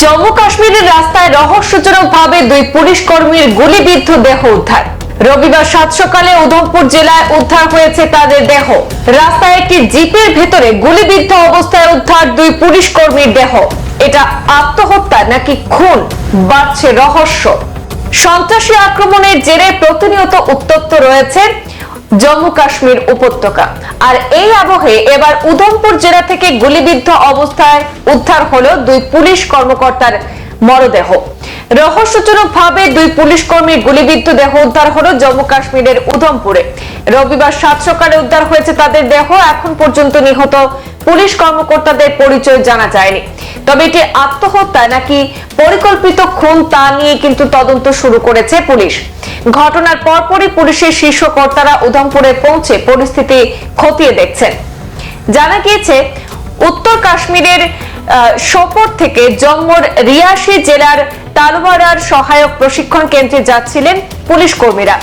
জম্মু কাশ্মীরের রাস্তায় রহস্যজনকভাবে দুই পুলিশ কর্মীর গুলিবিদ্ধ দেহ উদ্ধার। রবিবার সাত সকালে উধমপুর জেলায় উদ্ধার হয়েছে তাদের দেহ। রাস্তায় একটি জিপের ভেতরে গুলিবিদ্ধ অবস্থায় উদ্ধার দুই পুলিশ কর্মীর দেহ। এটা আত্মহত্যা নাকি খুন? বাড়ছে রহস্য। সন্ত্রাসী আক্রমণের জেরে প্রতিনিয়ত উত্তপ্ত রয়েছে জম্মু কাশ্মীর উপত্যকা। আর এই আবহে এবার উধমপুর জেলা থেকে গুলিবিদ্ধ অবস্থায় উদ্ধার হলো দুই পুলিশ কর্মকর্তার মরদেহ। রহস্যজনক ভাবে দুই পুলিশ কর্মীর গুলিবিদ্ধ দেহ উদ্ধার হলো জম্মু কাশ্মীরের উধমপুরে। রবিবার সাত সকালে উদ্ধার হয়েছে তাদের দেহ, এখন পর্যন্ত নিহত পুলিশ কর্মকর্তাদের পরিচয় জানা যায়নি। তবে এটি আত্মহত্যা নাকি পরিকল্পিত খুন তা নিয়ে কিন্তু তদন্ত শুরু করেছে পুলিশ। ঘটনার পরপরই পুলিশের শীর্ষ কর্তারা উধমপুরে পৌঁছে পরিস্থিতি খতিয়ে দেখছেন। জানা গিয়েছে, উত্তর কাশ্মীরের সোপোর থেকে জম্মুর রিয়াসি জেলার তালওয়ারার সহায়ক প্রশিক্ষণ কেন্দ্রে যাচ্ছিলেন পুলিশ কর্মীরা।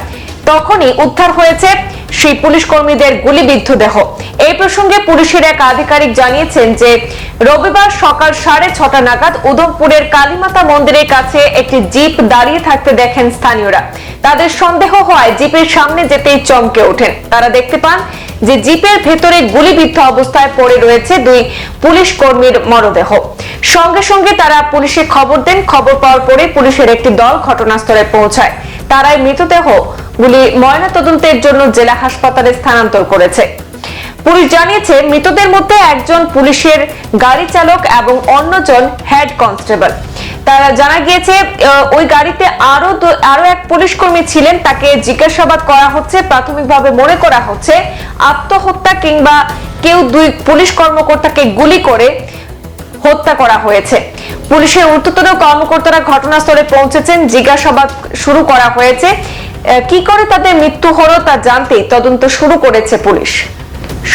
তখনই উদ্ধার হয়েছে সেই পুলিশ কর্মীদের গুলিবিদ্ধ দেহ। এই প্রসঙ্গে পুলিশের এক আধিকারিক জানিয়েছেন যে, রবিবার সকাল সাড়ে ছটা নাগাদ উধমপুরের কালীমাতা মন্দিরের কাছে একটি জিপ দাঁড়িয়ে থাকতে দেখেন স্থানীয়রা। তাদের সন্দেহ হওয়ায় জিপের সামনে যেতেই চমকে ওঠেন। তারা দেখতে পান যে জিপের ভেতরে গুলিবিদ্ধ অবস্থায় পড়ে রয়েছে দুই পুলিশ কর্মীর মরদেহ। সঙ্গে সঙ্গে তারা পুলিশে খবর দেন। খবর পাওয়ার পরে পুলিশের একটি দল ঘটনাস্থলে পৌঁছায়। তারাই মৃতদেহ গুলি ময়নাতদন্তের জন্য জেলা হাসপাতালে স্থানান্তর করেছে। পুলিশ জানিয়েছে, মৃতদের মধ্যে একজন পুলিশের গাড়ি চালক এবং অন্যজন হেড কনস্টেবল। তারা জানা গিয়েছে ওই গাড়িতে আরও আরও এক পুলিশ কর্মী ছিলেন। তাকে জিজ্ঞাসাবাদ করা হচ্ছে, প্রাথমিকভাবে মনে করা হচ্ছে আত্মহত্যা কিংবা কেউ দুই পুলিশ কর্মকর্তাকে গুলি করে হত্যা করা হয়েছে। পুলিশের ঊর্ধ্বতন কর্মকর্তারা ঘটনাস্থলে পৌঁছেছেন, জিজ্ঞাসাবাদ শুরু করা হয়েছে। কি করে তাদের মৃত্যু হলো তা জানতে তদন্ত শুরু করেছে পুলিশ।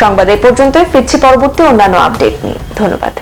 সংবাদ এ পর্যন্তই, ফিরছি পরবর্তী অন্যান্য আপডেট নিয়ে। ধন্যবাদ।